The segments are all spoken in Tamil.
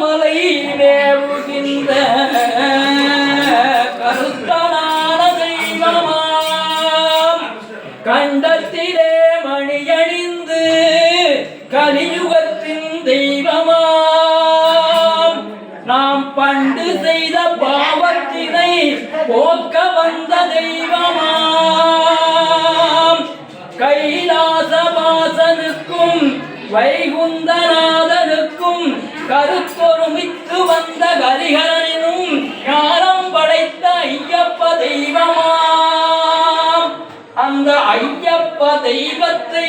மலை மேவுகின்ற கருத்தனான தெய்வமாம். கண்டத்திலே மணியணிந்து கலியுகத்தின் தெய்வமாம். நாம் பண்டு செய்த பாவத்தினை போக்க வந்த தெய்வமாம். கைலாசவாசனுக்கும் வைகுந்தநாதனுக்கும் கருத்தொருமித்து வந்த கரிகரனும் ஞானம் படைத்த ஐயப்ப தெய்வமா அந்த ஐயப்ப தெய்வத்தை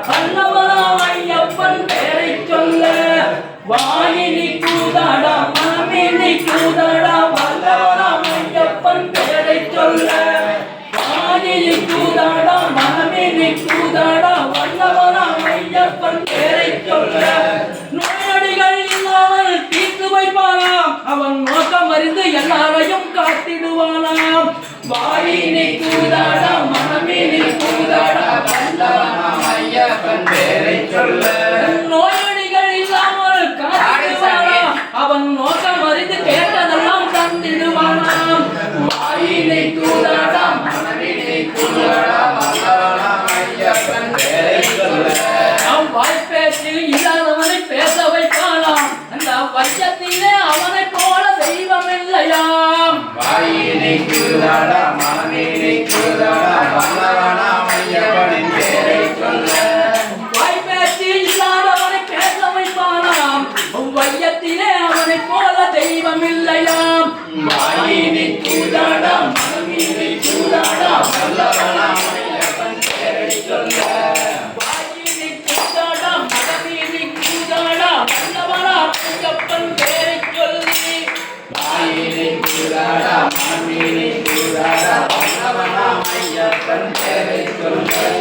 கூதாடா வல்லவராமையப்பன் பேரை சொல்ல வாயினி கூதாடா மனமினி கூதாடா வல்லவராமையப்பன் பேரை சொல்ல. வாயினி கூதாடா மனமினி கூதாடா வல்லவராமையப்பன் பேரை சொல்ல. நோயடிகள் இல்லாமல் தீர்த்து வைப்பானாம் அவன் நோக்கம் அறிந்து எல்லாரையும் காத்திடுவானாம். வாயினை கூதாடா நோயடிகள் இல்லாமல் காத்திடுவானாம் அவன் நோக்கம் அறிந்து கேட்டதெல்லாம் தந்திடுவானாம் கூதாடா மனவினை கூடடா வல்லவனாம் ஐயப்பன் பேரை சொல்ல. அவன் வாய்ப்பேச்சு இல்லாதவனை பேச வைப்பானாம் அந்த வையத்திலே அவனை போல தெய்வம் இல்லையாம். வாயினை கூடடா மனவினை கூடடா ஐயப்பன் சொல்ல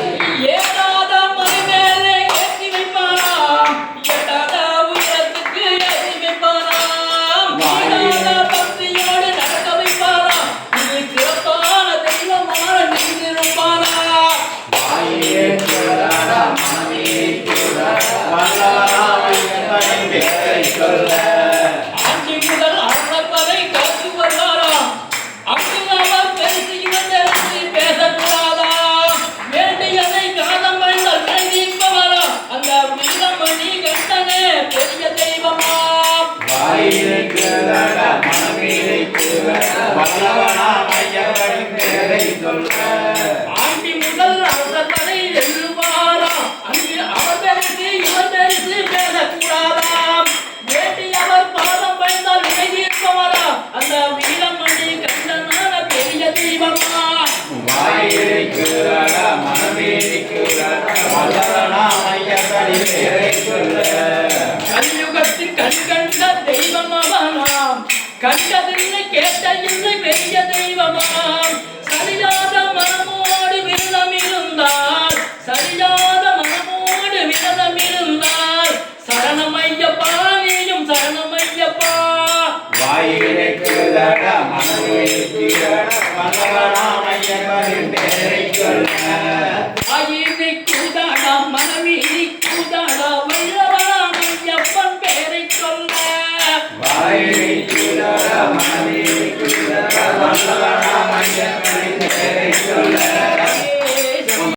கண்டதில்லை கேட்ட இல்லை பெரிய தெய்வமாம். சரியாத மனமோடு விரதம் இருந்தால் சரியாத மனமோடு விரதம் இருந்தால் சரணமையப்பா நீயும் சரணமையப்பா. வாயிலை கூடடா மனவினை கூடடா வல்லவனாம் ஐயப்பனின் பேரை சொல்ல. ஆயினை கூதாடா மனமீனி கூதாடா வல்லவனாம் ஐயப்பன் பேரை சொல்ல வாயிலை Thank you.